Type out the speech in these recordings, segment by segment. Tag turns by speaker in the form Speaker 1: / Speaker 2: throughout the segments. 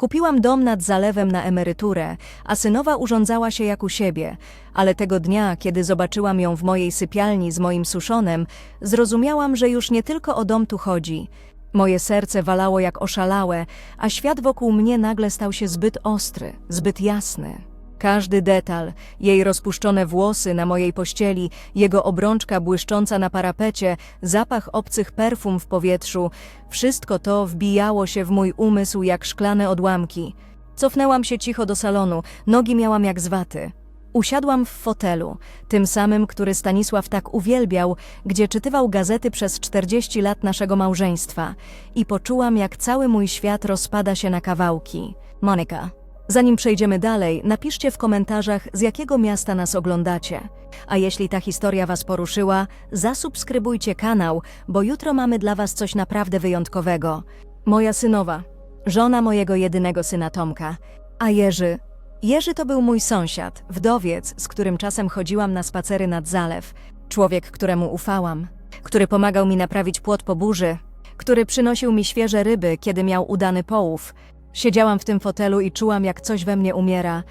Speaker 1: Kupiłam dom nad zalewem na emeryturę, a synowa urządzała się jak u siebie, ale tego dnia, kiedy zobaczyłam ją w mojej sypialni z moim suszonem, zrozumiałam, że już nie tylko o dom tu chodzi. Moje serce walało jak oszalałe, a świat wokół mnie nagle stał się zbyt ostry, zbyt jasny. Każdy detal, jej rozpuszczone włosy na mojej pościeli, jego obrączka błyszcząca na parapecie, zapach obcych perfum w powietrzu, wszystko to wbijało się w mój umysł jak szklane odłamki. Cofnęłam się cicho do salonu, nogi miałam jak z waty. Usiadłam w fotelu, tym samym, który Stanisław tak uwielbiał, gdzie czytywał gazety przez 40 lat naszego małżeństwa i poczułam, jak cały mój świat rozpada się na kawałki. Monika, zanim przejdziemy dalej, napiszcie w komentarzach, z jakiego miasta nas oglądacie. A jeśli ta historia Was poruszyła, zasubskrybujcie kanał, bo jutro mamy dla Was coś naprawdę wyjątkowego. Moja synowa, żona mojego jedynego syna Tomka, a Jerzy, Jerzy to był mój sąsiad, wdowiec, z którym czasem chodziłam na spacery nad zalew. Człowiek, któremu ufałam, który pomagał mi naprawić płot po burzy, który przynosił mi świeże ryby, kiedy miał udany połów. Siedziałam w tym fotelu i czułam, jak coś we mnie umiera.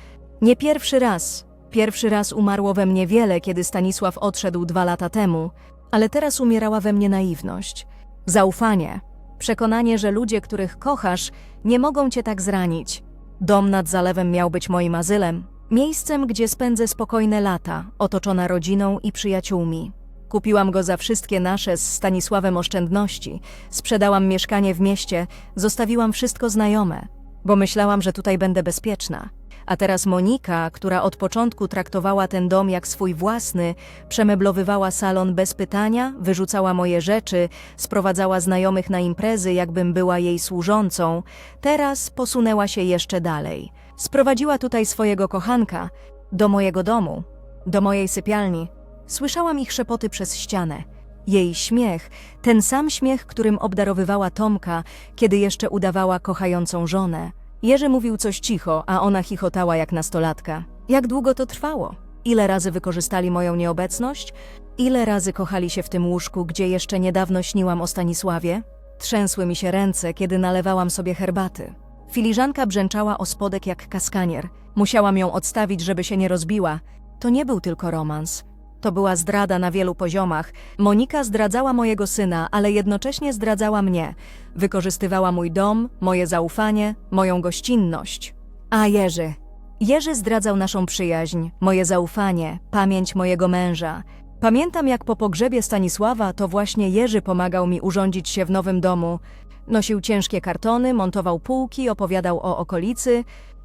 Speaker 1: Nie pierwszy raz. Pierwszy raz umarło we mnie wiele, kiedy Stanisław odszedł dwa lata temu, ale teraz umierała we mnie naiwność, zaufanie, przekonanie, że ludzie, których kochasz, nie mogą cię tak zranić. Dom nad zalewem miał być moim azylem, miejscem, gdzie spędzę spokojne lata, otoczona rodziną i przyjaciółmi. Kupiłam go za wszystkie nasze z Stanisławem oszczędności, sprzedałam mieszkanie w mieście, zostawiłam wszystko znajome, bo myślałam, że tutaj będę bezpieczna. A teraz Monika, która od początku traktowała ten dom jak swój własny, przemeblowywała salon bez pytania, wyrzucała moje rzeczy, sprowadzała znajomych na imprezy, jakbym była jej służącą, teraz posunęła się jeszcze dalej. Sprowadziła tutaj swojego kochanka, do mojego domu, do mojej sypialni. Słyszałam ich szepoty przez ścianę. Jej śmiech, ten sam śmiech, którym obdarowywała Tomka, kiedy jeszcze udawała kochającą żonę. Jerzy mówił coś cicho, a ona chichotała jak nastolatka. Jak długo to trwało? Ile razy wykorzystali moją nieobecność? Ile razy kochali się w tym łóżku, gdzie jeszcze niedawno śniłam o Stanisławie? Trzęsły mi się ręce, kiedy nalewałam sobie herbaty. Filiżanka brzęczała o spodek jak kaskanier. Musiałam ją odstawić, żeby się nie rozbiła. To nie był tylko romans. To była zdrada na wielu poziomach. Monika zdradzała mojego syna, ale jednocześnie zdradzała mnie. Wykorzystywała mój dom, moje zaufanie, moją gościnność. A Jerzy. Jerzy zdradzał naszą przyjaźń, moje zaufanie, pamięć mojego męża. Pamiętam, jak po pogrzebie Stanisława to właśnie Jerzy pomagał mi urządzić się w nowym domu. Nosił ciężkie kartony, montował półki, opowiadał o okolicy.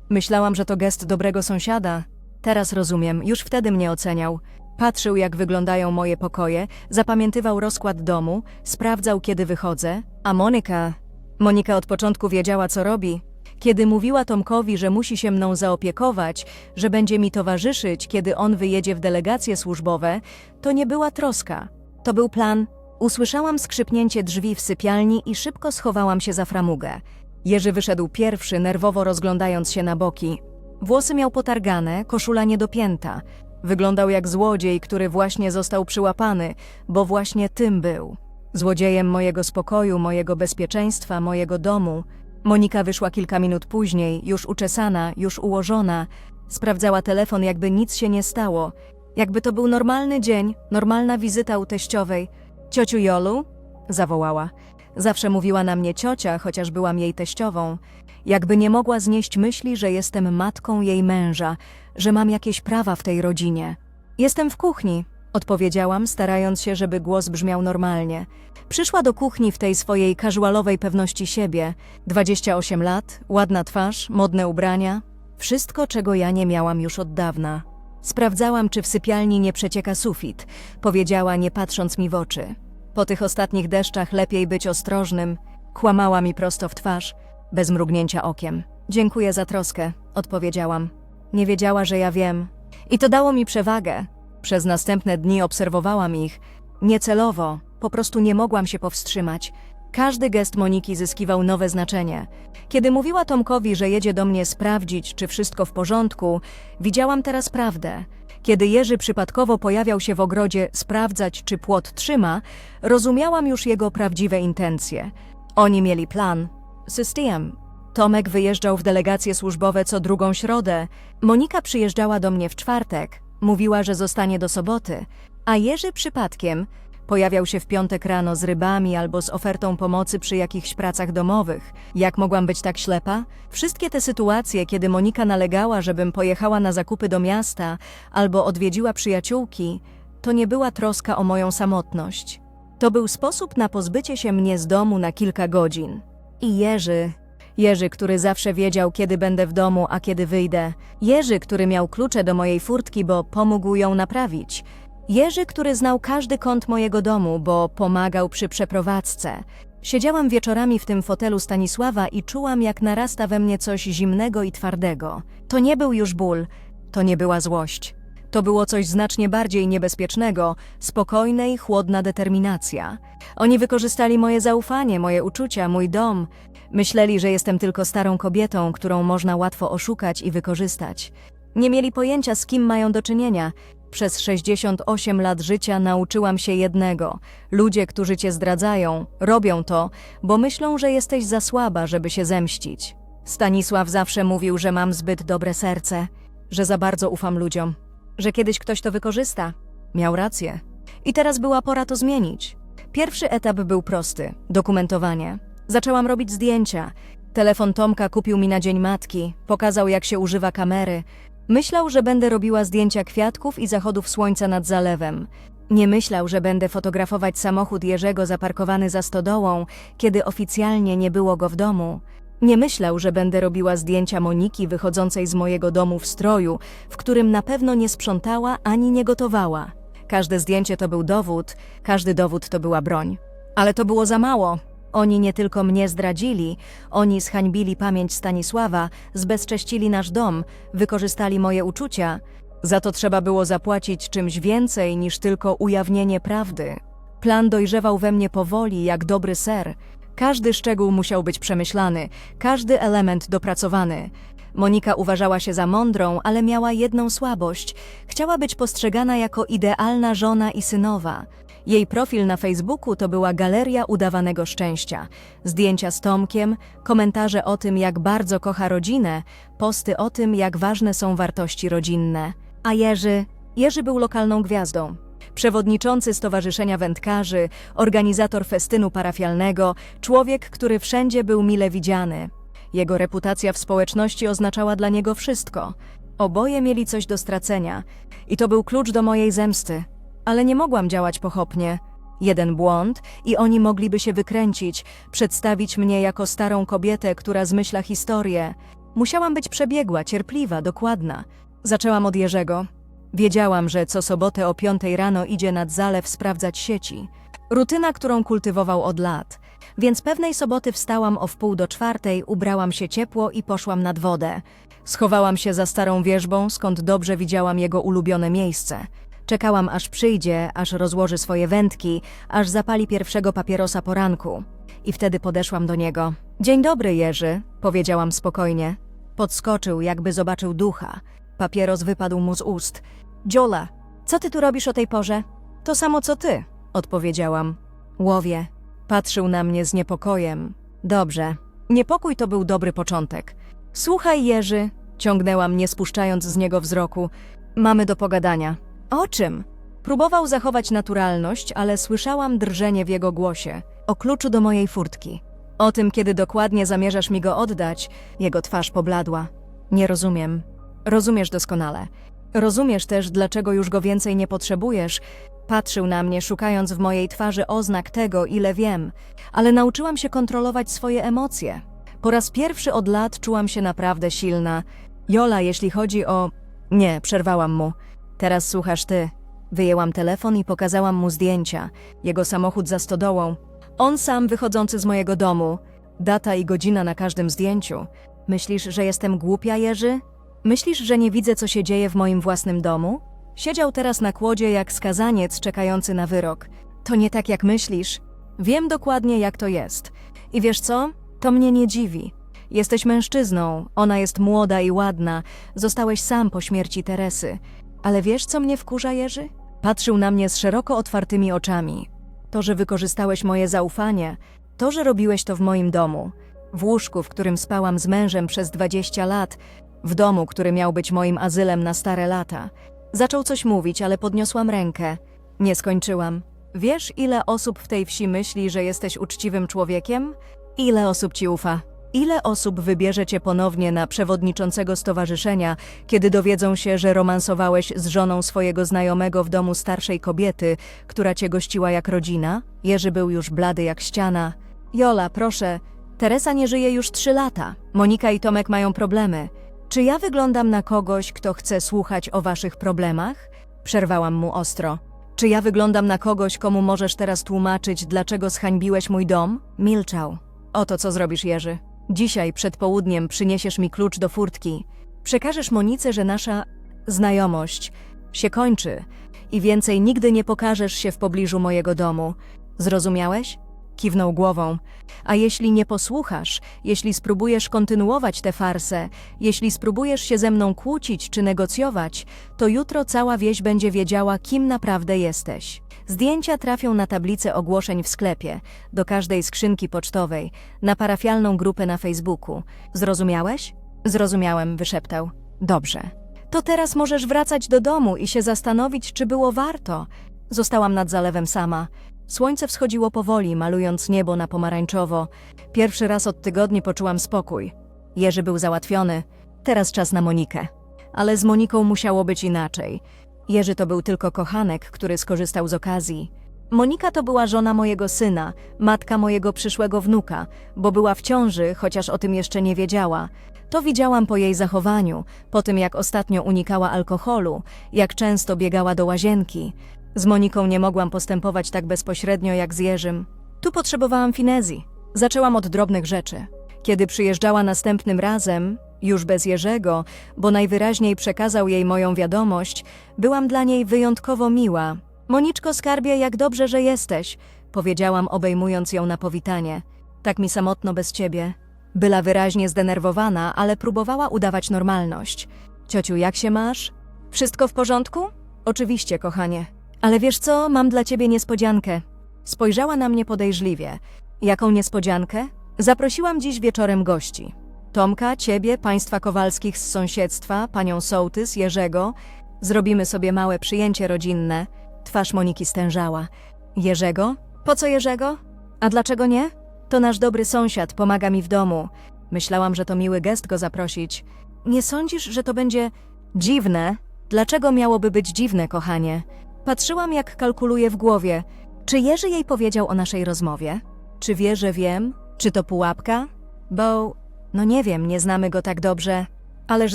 Speaker 1: Myślałam, że to gest dobrego sąsiada. Teraz rozumiem, już wtedy mnie oceniał. Patrzył, jak wyglądają moje pokoje, zapamiętywał rozkład domu, sprawdzał, kiedy wychodzę, a Monika. Monika od początku wiedziała, co robi. Kiedy mówiła Tomkowi, że musi się mną zaopiekować, że będzie mi towarzyszyć, kiedy on wyjedzie w delegacje służbowe, to nie była troska. To był plan. Usłyszałam skrzypnięcie drzwi w sypialni i szybko schowałam się za framugę. Jerzy wyszedł pierwszy, nerwowo rozglądając się na boki. Włosy miał potargane, koszula niedopięta. Wyglądał jak złodziej, który właśnie został przyłapany, bo właśnie tym był. Złodziejem mojego spokoju, mojego bezpieczeństwa, mojego domu. Monika wyszła kilka minut później, już uczesana, już ułożona. Sprawdzała telefon, jakby nic się nie stało. Jakby to był normalny dzień, normalna wizyta u teściowej. Ciociu Jolu? zawołała. Zawsze mówiła na mnie ciocia, chociaż byłam jej teściową. Jakby nie mogła znieść myśli, że jestem matką jej męża, że mam jakieś prawa w tej rodzinie. Jestem w kuchni, odpowiedziałam, starając się, żeby głos brzmiał normalnie. Przyszła do kuchni w tej swojej casualowej pewności siebie. 28 lat, ładna twarz, modne ubrania. Wszystko, czego ja nie miałam już od dawna. Sprawdzałam, czy w sypialni nie przecieka sufit, powiedziała, nie patrząc mi w oczy. Po tych ostatnich deszczach lepiej być ostrożnym. Kłamała mi prosto w twarz, bez mrugnięcia okiem. Dziękuję za troskę, odpowiedziałam. Nie wiedziała, że ja wiem. I to dało mi przewagę. Przez następne dni obserwowałam ich. Niecelowo, po prostu nie mogłam się powstrzymać. Każdy gest Moniki zyskiwał nowe znaczenie. Kiedy mówiła Tomkowi, że jedzie do mnie sprawdzić, czy wszystko w porządku, widziałam teraz prawdę. Kiedy Jerzy przypadkowo pojawiał się w ogrodzie sprawdzać, czy płot trzyma, rozumiałam już jego prawdziwe intencje. Oni mieli plan, system, Tomek wyjeżdżał w delegacje służbowe co drugą środę. Monika przyjeżdżała do mnie w czwartek. Mówiła, że zostanie do soboty. A Jerzy przypadkiem pojawiał się w piątek rano z rybami albo z ofertą pomocy przy jakichś pracach domowych. Jak mogłam być tak ślepa? Wszystkie te sytuacje, kiedy Monika nalegała, żebym pojechała na zakupy do miasta albo odwiedziła przyjaciółki, to nie była troska o moją samotność. To był sposób na pozbycie się mnie z domu na kilka godzin. I Jerzy, Jerzy, który zawsze wiedział, kiedy będę w domu, a kiedy wyjdę. Jerzy, który miał klucze do mojej furtki, bo pomógł ją naprawić. Jerzy, który znał każdy kąt mojego domu, bo pomagał przy przeprowadzce. Siedziałam wieczorami w tym fotelu Stanisława i czułam, jak narasta we mnie coś zimnego i twardego. To nie był już ból, to nie była złość. To było coś znacznie bardziej niebezpiecznego, spokojna i chłodna determinacja. Oni wykorzystali moje zaufanie, moje uczucia, mój dom. Myśleli, że jestem tylko starą kobietą, którą można łatwo oszukać i wykorzystać. Nie mieli pojęcia, z kim mają do czynienia. Przez 68 lat życia nauczyłam się jednego: ludzie, którzy cię zdradzają, robią to, bo myślą, że jesteś za słaba, żeby się zemścić. Stanisław zawsze mówił, że mam zbyt dobre serce, że za bardzo ufam ludziom, że kiedyś ktoś to wykorzysta. Miał rację. I teraz była pora to zmienić. Pierwszy etap był prosty dokumentowanie. Zaczęłam robić zdjęcia. Telefon Tomka kupił mi na Dzień Matki, pokazał jak się używa kamery. Myślał, że będę robiła zdjęcia kwiatków i zachodów słońca nad zalewem. Nie myślał, że będę fotografować samochód Jerzego zaparkowany za stodołą, kiedy oficjalnie nie było go w domu. Nie myślał, że będę robiła zdjęcia Moniki wychodzącej z mojego domu w stroju, w którym na pewno nie sprzątała ani nie gotowała. Każde zdjęcie to był dowód, każdy dowód to była broń. Ale to było za mało. Oni nie tylko mnie zdradzili, oni zhańbili pamięć Stanisława, zbezcześcili nasz dom, wykorzystali moje uczucia. Za to trzeba było zapłacić czymś więcej niż tylko ujawnienie prawdy. Plan dojrzewał we mnie powoli, jak dobry ser. Każdy szczegół musiał być przemyślany, każdy element dopracowany. Monika uważała się za mądrą, ale miała jedną słabość. Chciała być postrzegana jako idealna żona i synowa. Jej profil na Facebooku to była galeria udawanego szczęścia. Zdjęcia z Tomkiem, komentarze o tym, jak bardzo kocha rodzinę, posty o tym, jak ważne są wartości rodzinne. A Jerzy? Jerzy był lokalną gwiazdą. Przewodniczący Stowarzyszenia Wędkarzy, organizator festynu parafialnego, człowiek, który wszędzie był mile widziany. Jego reputacja w społeczności oznaczała dla niego wszystko. Oboje mieli coś do stracenia i to był klucz do mojej zemsty. Ale nie mogłam działać pochopnie. Jeden błąd i oni mogliby się wykręcić, przedstawić mnie jako starą kobietę, która zmyśla historię. Musiałam być przebiegła, cierpliwa, dokładna. Zaczęłam od Jerzego. Wiedziałam, że co sobotę o piątej rano idzie nad zalew sprawdzać sieci. Rutyna, którą kultywował od lat. Więc pewnej soboty wstałam o wpół do czwartej, ubrałam się ciepło i poszłam nad wodę. Schowałam się za starą wierzbą, skąd dobrze widziałam jego ulubione miejsce. Czekałam, aż przyjdzie, aż rozłoży swoje wędki, aż zapali pierwszego papierosa poranku. I wtedy podeszłam do niego. Dzień dobry, Jerzy, powiedziałam spokojnie. Podskoczył, jakby zobaczył ducha. Papieros wypadł mu z ust. Dziola, co ty tu robisz o tej porze? To samo co ty, odpowiedziałam. Łowie. Patrzył na mnie z niepokojem. Dobrze. Niepokój to był dobry początek. Słuchaj, Jerzy, ciągnęłam, nie spuszczając z niego wzroku. Mamy do pogadania. O czym? Próbował zachować naturalność, ale słyszałam drżenie w jego głosie. O kluczu do mojej furtki. O tym, kiedy dokładnie zamierzasz mi go oddać, jego twarz pobladła. Nie rozumiem. Rozumiesz doskonale. Rozumiesz też, dlaczego już go więcej nie potrzebujesz. Patrzył na mnie, szukając w mojej twarzy oznak tego, ile wiem, ale nauczyłam się kontrolować swoje emocje. Po raz pierwszy od lat czułam się naprawdę silna. Jola, jeśli chodzi o. Nie, przerwałam mu. Teraz słuchasz ty. Wyjęłam telefon i pokazałam mu zdjęcia. Jego samochód za stodołą. On sam wychodzący z mojego domu. Data i godzina na każdym zdjęciu. Myślisz, że jestem głupia, Jerzy? Myślisz, że nie widzę, co się dzieje w moim własnym domu? Siedział teraz na kłodzie jak skazaniec czekający na wyrok. To nie tak, jak myślisz. Wiem dokładnie, jak to jest. I wiesz co? To mnie nie dziwi. Jesteś mężczyzną, ona jest młoda i ładna, zostałeś sam po śmierci Teresy. Ale wiesz, co mnie wkurza, Jerzy? Patrzył na mnie z szeroko otwartymi oczami. To, że wykorzystałeś moje zaufanie, to, że robiłeś to w moim domu. W łóżku, w którym spałam z mężem przez 20 lat, w domu, który miał być moim azylem na stare lata. Zaczął coś mówić, ale podniosłam rękę. Nie skończyłam. Wiesz, ile osób w tej wsi myśli, że jesteś uczciwym człowiekiem? Ile osób ci ufa? Ile osób wybierze cię ponownie na przewodniczącego stowarzyszenia, kiedy dowiedzą się, że romansowałeś z żoną swojego znajomego w domu starszej kobiety, która cię gościła jak rodzina? Jerzy był już blady jak ściana. Jola, proszę, Teresa nie żyje już trzy lata. Monika i Tomek mają problemy. Czy ja wyglądam na kogoś, kto chce słuchać o waszych problemach? Przerwałam mu ostro. Czy ja wyglądam na kogoś, komu możesz teraz tłumaczyć, dlaczego zhańbiłeś mój dom? Milczał. Oto co zrobisz, Jerzy. Dzisiaj przed południem przyniesiesz mi klucz do furtki. Przekażesz Monice, że nasza znajomość się kończy i więcej nigdy nie pokażesz się w pobliżu mojego domu. Zrozumiałeś? Kiwnął głową. A jeśli nie posłuchasz, jeśli spróbujesz kontynuować tę farsę, jeśli spróbujesz się ze mną kłócić czy negocjować, to jutro cała wieś będzie wiedziała, kim naprawdę jesteś. Zdjęcia trafią na tablicę ogłoszeń w sklepie, do każdej skrzynki pocztowej, na parafialną grupę na Facebooku. Zrozumiałeś? Zrozumiałem, wyszeptał. Dobrze. To teraz możesz wracać do domu i się zastanowić, czy było warto. Zostałam nad zalewem sama. Słońce wschodziło powoli, malując niebo na pomarańczowo. Pierwszy raz od tygodni poczułam spokój. Jerzy był załatwiony. Teraz czas na Monikę. Ale z Moniką musiało być inaczej. Jerzy to był tylko kochanek, który skorzystał z okazji. Monika to była żona mojego syna, matka mojego przyszłego wnuka, bo była w ciąży, chociaż o tym jeszcze nie wiedziała. To widziałam po jej zachowaniu, po tym jak ostatnio unikała alkoholu, jak często biegała do łazienki. Z Moniką nie mogłam postępować tak bezpośrednio jak z Jerzym. Tu potrzebowałam finezji. Zaczęłam od drobnych rzeczy. Kiedy przyjeżdżała następnym razem, już bez Jerzego, bo najwyraźniej przekazał jej moją wiadomość, byłam dla niej wyjątkowo miła. Moniczko skarbie, jak dobrze, że jesteś, powiedziałam, obejmując ją na powitanie. Tak mi samotno bez ciebie. Była wyraźnie zdenerwowana, ale próbowała udawać normalność. Ciociu, jak się masz? Wszystko w porządku? Oczywiście, kochanie. Ale wiesz co, mam dla ciebie niespodziankę. Spojrzała na mnie podejrzliwie. Jaką niespodziankę? Zaprosiłam dziś wieczorem gości. Tomka, ciebie, państwa Kowalskich z sąsiedztwa, panią Sołtys, Jerzego. Zrobimy sobie małe przyjęcie rodzinne. Twarz Moniki stężała. Jerzego? Po co Jerzego? A dlaczego nie? To nasz dobry sąsiad, pomaga mi w domu. Myślałam, że to miły gest go zaprosić. Nie sądzisz, że to będzie dziwne? Dlaczego miałoby być dziwne, kochanie? Patrzyłam, jak kalkuluje w głowie. Czy Jerzy jej powiedział o naszej rozmowie? Czy wie, że wiem? Czy to pułapka? Bo, no nie wiem, nie znamy go tak dobrze. Ależ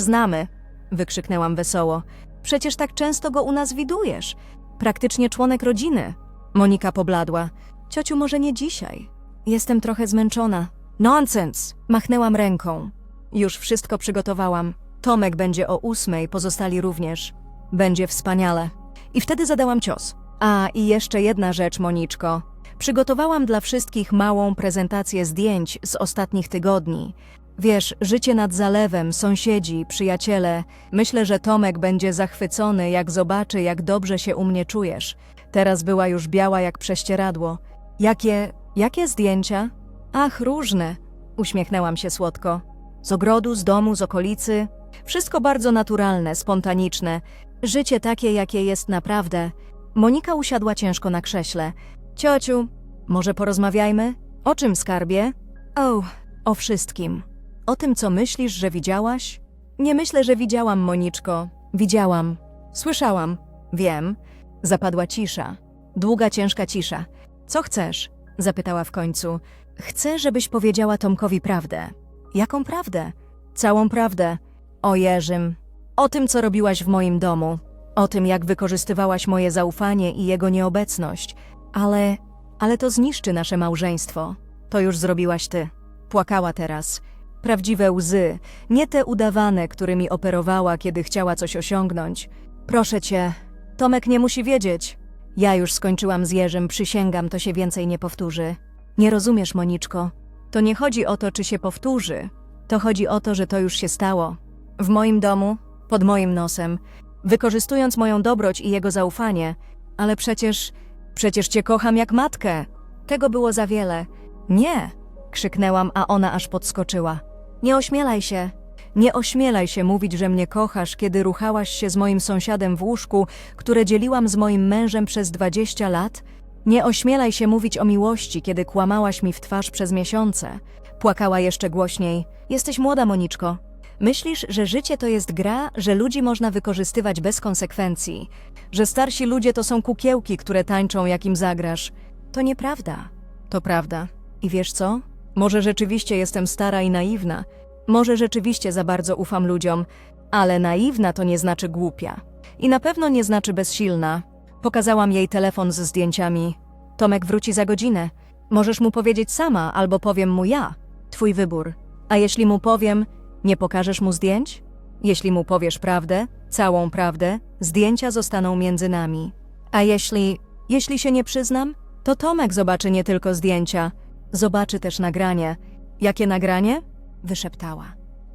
Speaker 1: znamy, wykrzyknęłam wesoło. Przecież tak często go u nas widujesz. Praktycznie członek rodziny. Monika pobladła. Ciociu, może nie dzisiaj. Jestem trochę zmęczona. Nonsens! Machnęłam ręką. Już wszystko przygotowałam. Tomek będzie o ósmej, pozostali również. Będzie wspaniale. I wtedy zadałam cios. A, i jeszcze jedna rzecz, Moniczko. Przygotowałam dla wszystkich małą prezentację zdjęć z ostatnich tygodni. Wiesz, życie nad zalewem, sąsiedzi, przyjaciele. Myślę, że Tomek będzie zachwycony, jak zobaczy, jak dobrze się u mnie czujesz. Teraz była już biała jak prześcieradło. Jakie, jakie zdjęcia? Ach, różne. Uśmiechnęłam się słodko. Z ogrodu, z domu, z okolicy. Wszystko bardzo naturalne, spontaniczne. Życie takie, jakie jest naprawdę. Monika usiadła ciężko na krześle. Ciociu, może porozmawiajmy? O czym, skarbie? O, o wszystkim. O tym, co myślisz, że widziałaś? Nie myślę, że widziałam, Moniczko. Widziałam. Słyszałam. Wiem. Zapadła cisza. Długa, ciężka cisza. Co chcesz? Zapytała w końcu. Chcę, żebyś powiedziała Tomkowi prawdę. Jaką prawdę? Całą prawdę. O Jerzym. O tym, co robiłaś w moim domu. O tym, jak wykorzystywałaś moje zaufanie i jego nieobecność. Ale, ale to zniszczy nasze małżeństwo. To już zrobiłaś ty. Płakała teraz. Prawdziwe łzy, nie te udawane, którymi operowała, kiedy chciała coś osiągnąć. Proszę cię, Tomek nie musi wiedzieć. Ja już skończyłam z Jerzym, przysięgam, to się więcej nie powtórzy. Nie rozumiesz, Moniczko. To nie chodzi o to, czy się powtórzy. To chodzi o to, że to już się stało. W moim domu, pod moim nosem, wykorzystując moją dobroć i jego zaufanie. Ale przecież, przecież cię kocham jak matkę. Tego było za wiele. Nie, Krzyknęłam, a ona aż podskoczyła. Nie ośmielaj się. Nie ośmielaj się mówić, że mnie kochasz, kiedy ruchałaś się z moim sąsiadem w łóżku, które dzieliłam z moim mężem przez 20 lat. Nie ośmielaj się mówić o miłości, kiedy kłamałaś mi w twarz przez miesiące. Płakała jeszcze głośniej. Jesteś młoda, Moniczko. Myślisz, że życie to jest gra, że ludzi można wykorzystywać bez konsekwencji, że starsi ludzie to są kukiełki, które tańczą, jak im zagrasz. To nieprawda. To prawda. I wiesz co? Może rzeczywiście jestem stara i naiwna. Może rzeczywiście za bardzo ufam ludziom, ale naiwna to nie znaczy głupia. I na pewno nie znaczy bezsilna. Pokazałam jej telefon ze zdjęciami. Tomek wróci za godzinę. Możesz mu powiedzieć sama, albo powiem mu ja. Twój wybór. A jeśli mu powiem, nie pokażesz mu zdjęć? Jeśli mu powiesz prawdę, całą prawdę, zdjęcia zostaną między nami. A jeśli, jeśli się nie przyznam, to Tomek zobaczy nie tylko zdjęcia, zobaczy też nagranie. Jakie nagranie? Wyszeptała.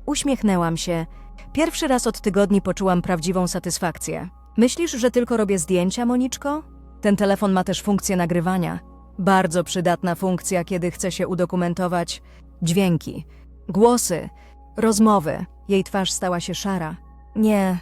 Speaker 1: Uśmiechnęłam się. Pierwszy raz od tygodni poczułam prawdziwą satysfakcję. Myślisz, że tylko robię zdjęcia, Moniczko? Ten telefon ma też funkcję nagrywania. Bardzo przydatna funkcja, kiedy chce się udokumentować dźwięki, głosy, rozmowy. Jej twarz stała się szara. Nie,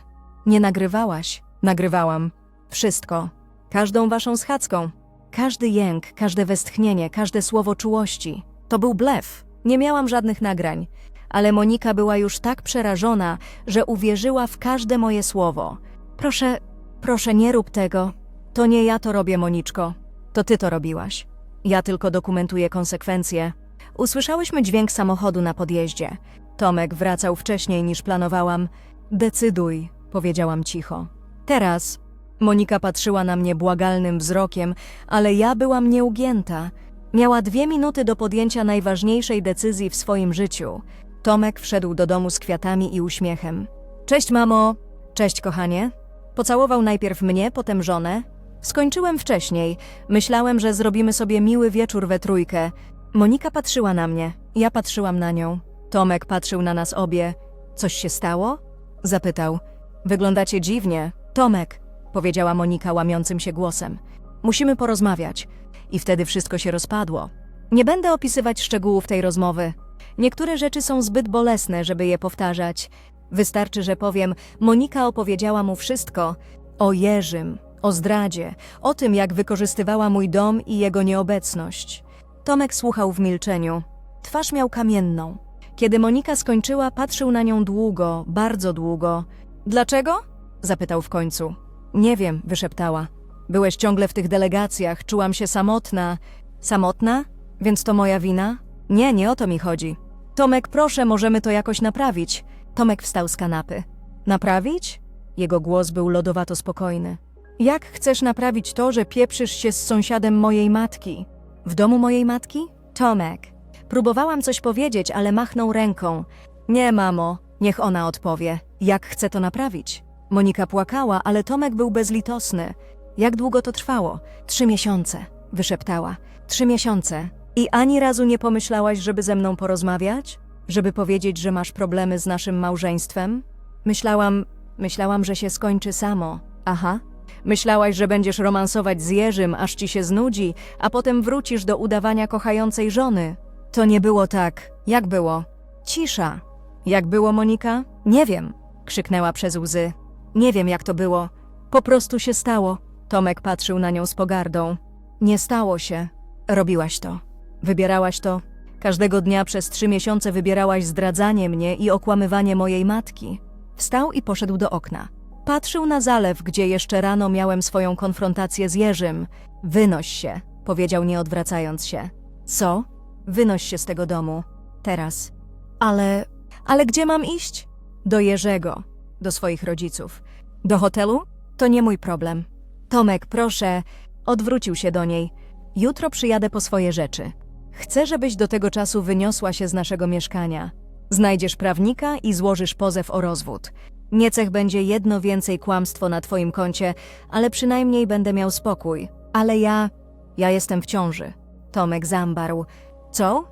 Speaker 1: nie nagrywałaś. Nagrywałam. Wszystko. Każdą waszą schadzką. Każdy jęk, każde westchnienie, każde słowo czułości. To był blef. Nie miałam żadnych nagrań. Ale Monika była już tak przerażona, że uwierzyła w każde moje słowo. Proszę, proszę, nie rób tego. To nie ja to robię, Moniczko. To ty to robiłaś. Ja tylko dokumentuję konsekwencje. Usłyszałyśmy dźwięk samochodu na podjeździe. Tomek wracał wcześniej niż planowałam. Decyduj, powiedziałam cicho. Teraz. Monika patrzyła na mnie błagalnym wzrokiem, ale ja byłam nieugięta. Miała dwie minuty do podjęcia najważniejszej decyzji w swoim życiu. Tomek wszedł do domu z kwiatami i uśmiechem. Cześć, mamo. Cześć, kochanie. Pocałował najpierw mnie, potem żonę. Skończyłem wcześniej. Myślałem, że zrobimy sobie miły wieczór we trójkę. Monika patrzyła na mnie, ja patrzyłam na nią. Tomek patrzył na nas obie. Coś się stało? Zapytał. Wyglądacie dziwnie. Tomek, powiedziała Monika łamiącym się głosem. Musimy porozmawiać. I wtedy wszystko się rozpadło. Nie będę opisywać szczegółów tej rozmowy. Niektóre rzeczy są zbyt bolesne, żeby je powtarzać. Wystarczy, że powiem, Monika opowiedziała mu wszystko o Jerzym, o zdradzie, o tym, jak wykorzystywała mój dom i jego nieobecność. Tomek słuchał w milczeniu. Twarz miał kamienną. Kiedy Monika skończyła, patrzył na nią długo, bardzo długo. Dlaczego? zapytał w końcu. Nie wiem, wyszeptała. Byłeś ciągle w tych delegacjach, czułam się samotna. Samotna? Więc to moja wina? Nie, nie o to mi chodzi. Tomek, proszę, możemy to jakoś naprawić. Tomek wstał z kanapy. Naprawić? Jego głos był lodowato spokojny. Jak chcesz naprawić to, że pieprzysz się z sąsiadem mojej matki? W domu mojej matki? Tomek. Próbowałam coś powiedzieć, ale machnął ręką. Nie, mamo, niech ona odpowie. Jak chce to naprawić? Monika płakała, ale Tomek był bezlitosny. Jak długo to trwało? Trzy miesiące, wyszeptała. Trzy miesiące. I ani razu nie pomyślałaś, żeby ze mną porozmawiać? Żeby powiedzieć, że masz problemy z naszym małżeństwem? Myślałam, myślałam, że się skończy samo. Aha. Myślałaś, że będziesz romansować z Jerzym, aż ci się znudzi, a potem wrócisz do udawania kochającej żony. To nie było tak. Jak było? Cisza. Jak było, Monika? Nie wiem, krzyknęła przez łzy. Nie wiem, jak to było. Po prostu się stało. Tomek patrzył na nią z pogardą. Nie stało się. Robiłaś to. Wybierałaś to. Każdego dnia przez trzy miesiące wybierałaś zdradzanie mnie i okłamywanie mojej matki. Wstał i poszedł do okna. Patrzył na zalew, gdzie jeszcze rano miałem swoją konfrontację z Jerzym. Wynoś się, powiedział nie odwracając się. Co? Wynoś się z tego domu. Teraz. Ale. Ale gdzie mam iść? Do Jerzego. Do swoich rodziców. Do hotelu? To nie mój problem. Tomek, proszę. Odwrócił się do niej. Jutro przyjadę po swoje rzeczy. Chcę, żebyś do tego czasu wyniosła się z naszego mieszkania. Znajdziesz prawnika i złożysz pozew o rozwód. Niecech będzie jedno więcej kłamstwo na twoim koncie, ale przynajmniej będę miał spokój. Ale ja. Ja jestem w ciąży. Tomek zambarł. Co?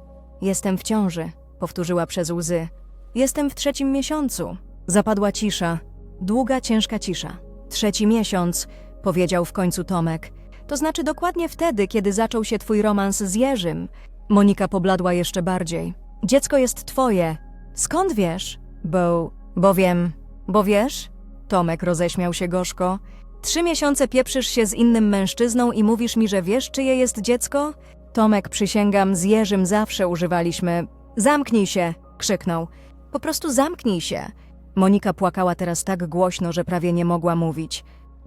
Speaker 1: Jestem w ciąży, powtórzyła przez łzy. Jestem w trzecim miesiącu. Zapadła cisza. Długa, ciężka cisza. Trzeci miesiąc, powiedział w końcu Tomek. To znaczy dokładnie wtedy, kiedy zaczął się twój romans z Jerzym. Monika pobladła jeszcze bardziej. Dziecko jest twoje. Skąd wiesz? Bo. bo wiem. Bo wiesz? Tomek roześmiał się gorzko. Trzy miesiące pieprzysz się z innym mężczyzną i mówisz mi, że wiesz, czyje jest dziecko? Tomek, przysięgam, z Jerzym zawsze używaliśmy. Zamknij się! krzyknął. Po prostu zamknij się! Monika płakała teraz tak głośno, że prawie nie mogła mówić.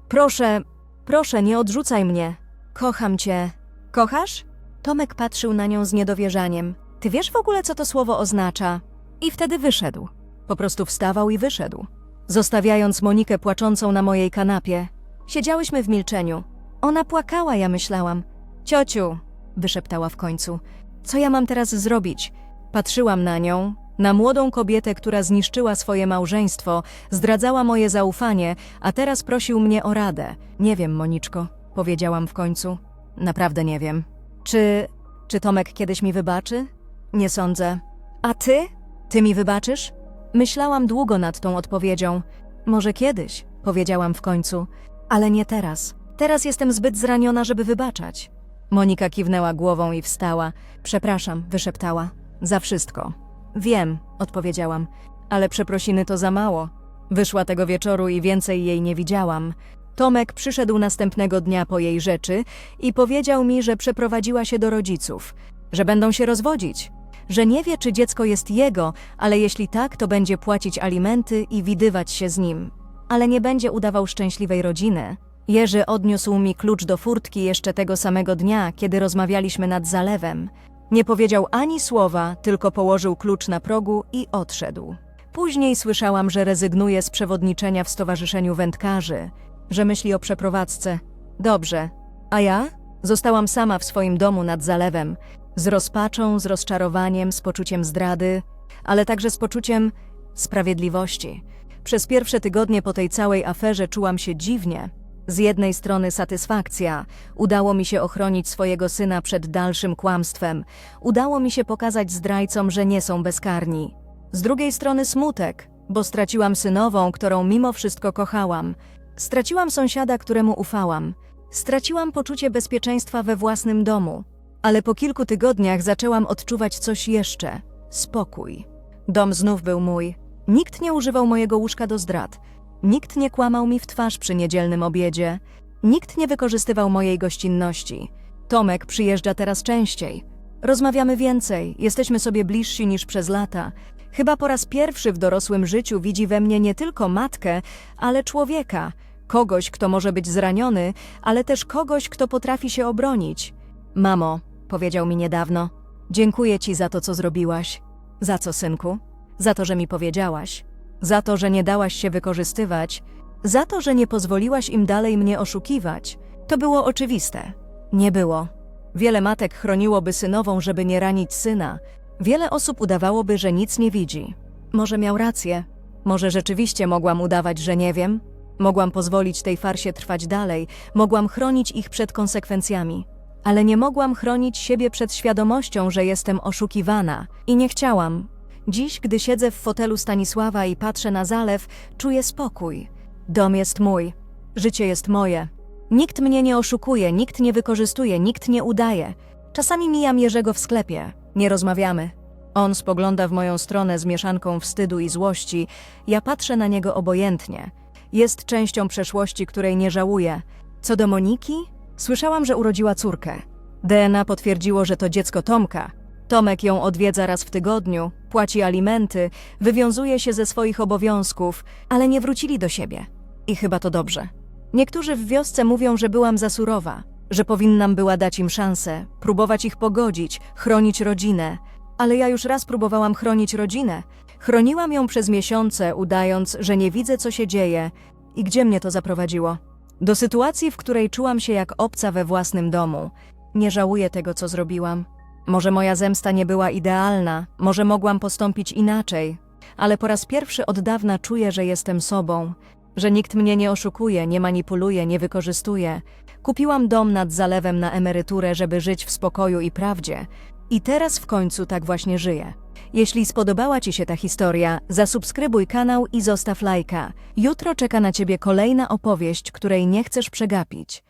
Speaker 1: Proszę, proszę, nie odrzucaj mnie. Kocham cię. Kochasz? Tomek patrzył na nią z niedowierzaniem. Ty wiesz w ogóle, co to słowo oznacza? I wtedy wyszedł. Po prostu wstawał i wyszedł. Zostawiając Monikę płaczącą na mojej kanapie. Siedziałyśmy w milczeniu. Ona płakała, ja myślałam. Ciociu, wyszeptała w końcu. Co ja mam teraz zrobić? Patrzyłam na nią, na młodą kobietę, która zniszczyła swoje małżeństwo, zdradzała moje zaufanie, a teraz prosił mnie o radę. Nie wiem, Moniczko, powiedziałam w końcu. Naprawdę nie wiem. Czy. czy Tomek kiedyś mi wybaczy? Nie sądzę. A ty? Ty mi wybaczysz? Myślałam długo nad tą odpowiedzią. Może kiedyś, powiedziałam w końcu, ale nie teraz. Teraz jestem zbyt zraniona, żeby wybaczać. Monika kiwnęła głową i wstała. Przepraszam, wyszeptała. Za wszystko. Wiem, odpowiedziałam, ale przeprosiny to za mało. Wyszła tego wieczoru i więcej jej nie widziałam. Tomek przyszedł następnego dnia po jej rzeczy i powiedział mi, że przeprowadziła się do rodziców, że będą się rozwodzić, że nie wie, czy dziecko jest jego, ale jeśli tak, to będzie płacić alimenty i widywać się z nim. Ale nie będzie udawał szczęśliwej rodziny. Jerzy odniósł mi klucz do furtki jeszcze tego samego dnia, kiedy rozmawialiśmy nad zalewem. Nie powiedział ani słowa, tylko położył klucz na progu i odszedł. Później słyszałam, że rezygnuje z przewodniczenia w Stowarzyszeniu Wędkarzy, że myśli o przeprowadzce. Dobrze. A ja? Zostałam sama w swoim domu nad zalewem, z rozpaczą, z rozczarowaniem, z poczuciem zdrady, ale także z poczuciem sprawiedliwości. Przez pierwsze tygodnie po tej całej aferze czułam się dziwnie. Z jednej strony satysfakcja, udało mi się ochronić swojego syna przed dalszym kłamstwem, udało mi się pokazać zdrajcom, że nie są bezkarni. Z drugiej strony smutek, bo straciłam synową, którą mimo wszystko kochałam. Straciłam sąsiada, któremu ufałam. Straciłam poczucie bezpieczeństwa we własnym domu. Ale po kilku tygodniach zaczęłam odczuwać coś jeszcze spokój. Dom znów był mój. Nikt nie używał mojego łóżka do zdrad. Nikt nie kłamał mi w twarz przy niedzielnym obiedzie. Nikt nie wykorzystywał mojej gościnności. Tomek przyjeżdża teraz częściej. Rozmawiamy więcej, jesteśmy sobie bliżsi niż przez lata. Chyba po raz pierwszy w dorosłym życiu widzi we mnie nie tylko matkę, ale człowieka. Kogoś, kto może być zraniony, ale też kogoś, kto potrafi się obronić. Mamo, powiedział mi niedawno, dziękuję ci za to, co zrobiłaś. Za co, synku? Za to, że mi powiedziałaś. Za to, że nie dałaś się wykorzystywać. Za to, że nie pozwoliłaś im dalej mnie oszukiwać. To było oczywiste. Nie było. Wiele matek chroniłoby synową, żeby nie ranić syna. Wiele osób udawałoby, że nic nie widzi. Może miał rację. Może rzeczywiście mogłam udawać, że nie wiem. Mogłam pozwolić tej farsie trwać dalej. Mogłam chronić ich przed konsekwencjami. Ale nie mogłam chronić siebie przed świadomością, że jestem oszukiwana. I nie chciałam. Dziś, gdy siedzę w fotelu Stanisława i patrzę na zalew, czuję spokój. Dom jest mój. Życie jest moje. Nikt mnie nie oszukuje, nikt nie wykorzystuje, nikt nie udaje. Czasami mijam Jerzego w sklepie. Nie rozmawiamy. On spogląda w moją stronę z mieszanką wstydu i złości. Ja patrzę na niego obojętnie. Jest częścią przeszłości, której nie żałuję. Co do Moniki, słyszałam, że urodziła córkę. DNA potwierdziło, że to dziecko Tomka. Tomek ją odwiedza raz w tygodniu, płaci alimenty, wywiązuje się ze swoich obowiązków, ale nie wrócili do siebie. I chyba to dobrze. Niektórzy w wiosce mówią, że byłam za surowa, że powinnam była dać im szansę, próbować ich pogodzić, chronić rodzinę. Ale ja już raz próbowałam chronić rodzinę. Chroniłam ją przez miesiące, udając, że nie widzę, co się dzieje. I gdzie mnie to zaprowadziło? Do sytuacji, w której czułam się jak obca we własnym domu. Nie żałuję tego, co zrobiłam. Może moja zemsta nie była idealna, może mogłam postąpić inaczej, ale po raz pierwszy od dawna czuję, że jestem sobą, że nikt mnie nie oszukuje, nie manipuluje, nie wykorzystuje. Kupiłam dom nad zalewem na emeryturę, żeby żyć w spokoju i prawdzie. I teraz w końcu tak właśnie żyję. Jeśli spodobała Ci się ta historia, zasubskrybuj kanał i zostaw lajka. Jutro czeka na Ciebie kolejna opowieść, której nie chcesz przegapić.